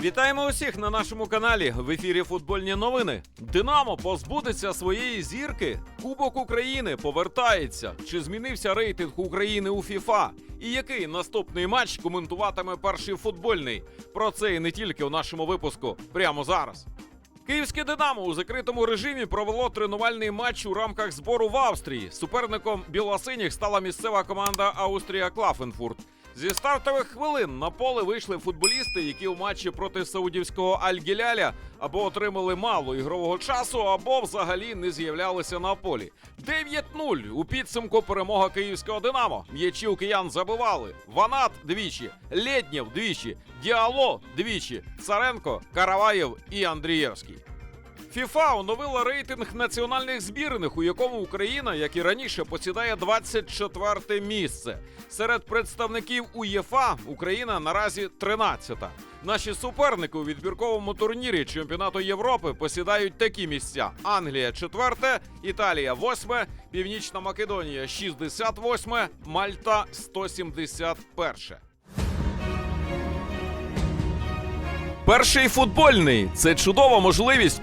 Вітаємо усіх на нашому каналі. В ефірі футбольні новини. Динамо позбудеться своєї зірки. Кубок України повертається. Чи змінився рейтинг України у ФІФА? І який наступний матч коментуватиме перший футбольний? Про це і не тільки у нашому випуску прямо зараз. Київське Динамо у закритому режимі провело тренувальний матч у рамках збору в Австрії. Суперником білосиніх стала місцева команда Австрія Клафенфурт. Зі стартових хвилин на поле вийшли футболісти, які у матчі проти саудівського Аль-Гіляля або отримали мало ігрового часу, або взагалі не з'являлися на полі. 9-0 у підсумку перемога київського Динамо. М'ячі у киян забивали. Ванат двічі, Лєднєв двічі, Діало двічі, Царенко, Караваєв і Андрієвський. ФІФА оновила рейтинг національних збірних, у якому Україна, як і раніше, посідає 24 місце. Серед представників УЄФА Україна наразі 13-та. Наші суперники у відбірковому турнірі чемпіонату Європи посідають такі місця: Англія 4, Італія 8, Північна Македонія 68, Мальта 171. Перший футбольний це чудова можливість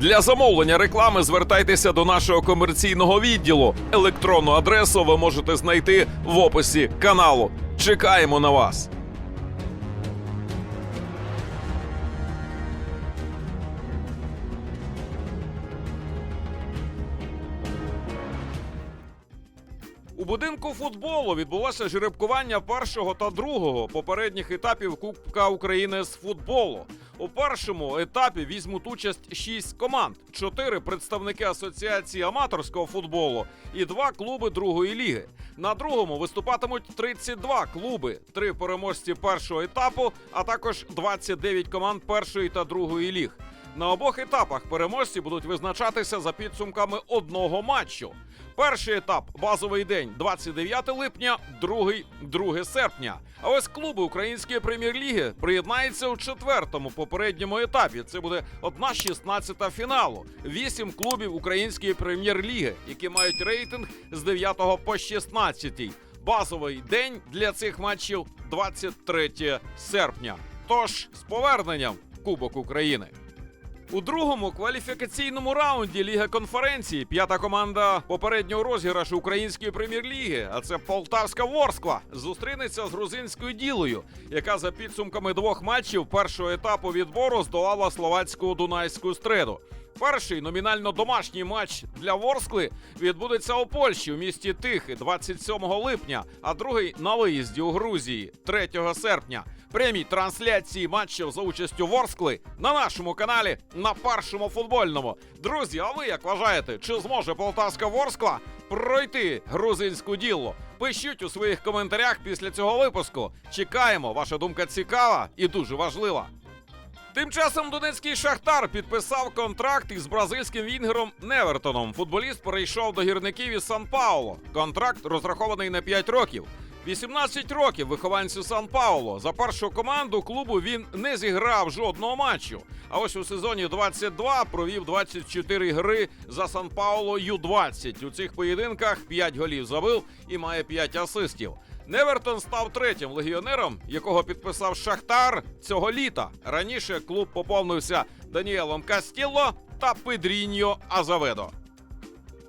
Для замовлення реклами звертайтеся до нашого комерційного відділу. Електронну адресу ви можете знайти в описі каналу. Чекаємо на вас. У будинку футболу відбулося жеребкування першого та другого попередніх етапів Кубка України з футболу. У першому етапі візьмуть участь шість команд: чотири представники асоціації аматорського футболу і два клуби другої ліги. На другому виступатимуть 32 клуби, три переможці першого етапу, а також 29 команд першої та другої ліг. На обох етапах переможці будуть визначатися за підсумками одного матчу. Перший етап базовий день 29 липня, другий 2 серпня. А ось клуби української прем'єр-ліги приєднаються у четвертому попередньому етапі. Це буде 1-16 фіналу. Вісім клубів української прем'єр-ліги, які мають рейтинг з 9 по 16. Базовий день для цих матчів 23 серпня. Тож з поверненням Кубок України. У другому кваліфікаційному раунді Ліги конференції п'ята команда попереднього розіграшу української прем'єр-ліги, а це Полтавська Ворскла, зустрінеться з грузинською ділою, яка за підсумками двох матчів першого етапу відбору здолала словацьку дунайську стреду. Перший номінально домашній матч для Ворскли відбудеться у Польщі у місті Тихи 27 липня, а другий на виїзді у Грузії 3 серпня. Прямі трансляції матчів за участю Ворскли на нашому каналі на першому футбольному. Друзі, а ви як вважаєте, чи зможе Полтавська Ворскла пройти грузинську діло? Пишіть у своїх коментарях після цього випуску. Чекаємо, ваша думка цікава і дуже важлива. Тим часом донецький шахтар підписав контракт із бразильським вінгером Невертоном. Футболіст перейшов до гірників із Сан Пауло. Контракт розрахований на 5 років. 18 років вихованцю Сан Пауло. За першу команду клубу він не зіграв жодного матчу. А ось у сезоні 22 провів 24 гри за Сан Пауло Ю-20. У цих поєдинках 5 голів забив і має 5 асистів. Невертон став третім легіонером, якого підписав Шахтар цього літа. Раніше клуб поповнився Даніелом Кастілло та Педріньо Азаведо.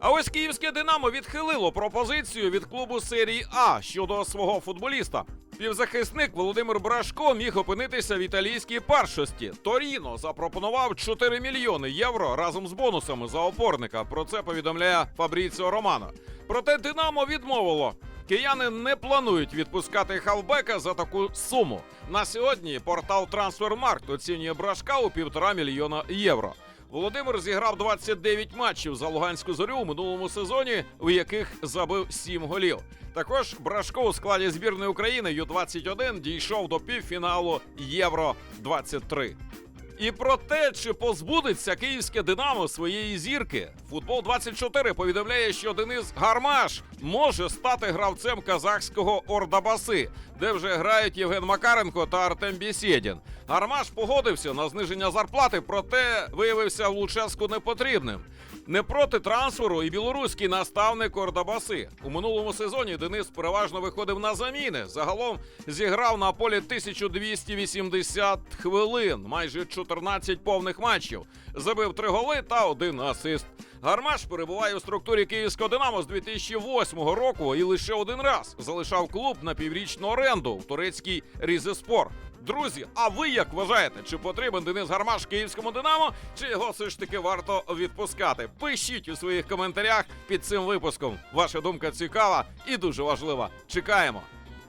А ось київське Динамо відхилило пропозицію від клубу серії А щодо свого футболіста. Півзахисник Володимир Брашко міг опинитися в італійській першості. Торіно запропонував 4 мільйони євро разом з бонусами за опорника. Про це повідомляє Фабріціо Романо. Проте Динамо відмовило. Кияни не планують відпускати хавбека за таку суму. На сьогодні портал Трансфермаркт оцінює брашка у півтора мільйона євро. Володимир зіграв 29 матчів за Луганську зорю у минулому сезоні, у яких забив 7 голів. Також Брашко у складі збірної України Ю-21 дійшов до півфіналу Євро 23. І про те, чи позбудеться київське Динамо своєї зірки, футбол 24 повідомляє, що Денис Гармаш може стати гравцем казахського Ордабаси, де вже грають Євген Макаренко та Артем Бєсєдін. Гармаш погодився на зниження зарплати, проте виявився Луческу непотрібним. Не проти трансферу і білоруський наставник Ордабаси. У минулому сезоні Денис переважно виходив на заміни. Загалом зіграв на полі 1280 хвилин, майже 14 повних матчів. Забив три голи та один асист. Гармаш перебуває у структурі київського Динамо з 2008 року і лише один раз залишав клуб на піврічну оренду в турецький Різеспор. Друзі, а ви як вважаєте, чи потрібен Денис Гармаш київському Динамо, чи його все ж таки варто відпускати? Пишіть у своїх коментарях під цим випуском. Ваша думка цікава і дуже важлива. Чекаємо.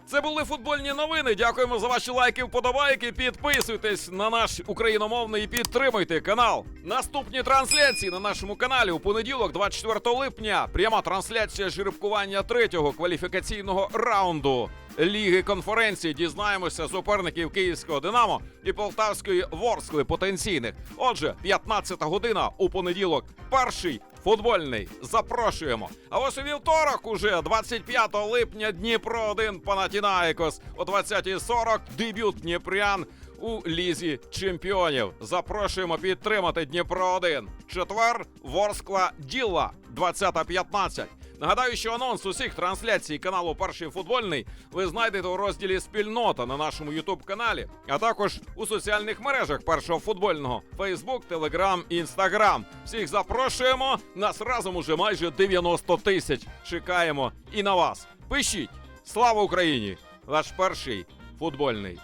Це були футбольні новини. Дякуємо за ваші лайки, вподобайки. Підписуйтесь на наш україномовний і підтримуйте канал. Наступні трансляції на нашому каналі у понеділок, 24 липня. Пряма трансляція жеребкування третього кваліфікаційного раунду Ліги конференції. Дізнаємося суперників Київського Динамо і Полтавської Ворскли потенційних. Отже, 15 година у понеділок. Перший футбольний. Запрошуємо. А ось у вівторок, уже 25 липня, Дніпро 1 Панатінаїкос. О 20.40 дебют Дніпрян у лізі чемпіонів. Запрошуємо підтримати Дніпро 1 Четвер Ворскла Діла 20.15. Нагадаю, що анонс усіх трансляцій каналу Перший футбольний ви знайдете у розділі Спільнота на нашому Ютуб каналі, а також у соціальних мережах першого футбольного Фейсбук, Телеграм, Інстаграм. Всіх запрошуємо. Нас разом уже майже 90 тисяч. Чекаємо і на вас. Пишіть! Слава Україні! Ваш перший футбольний.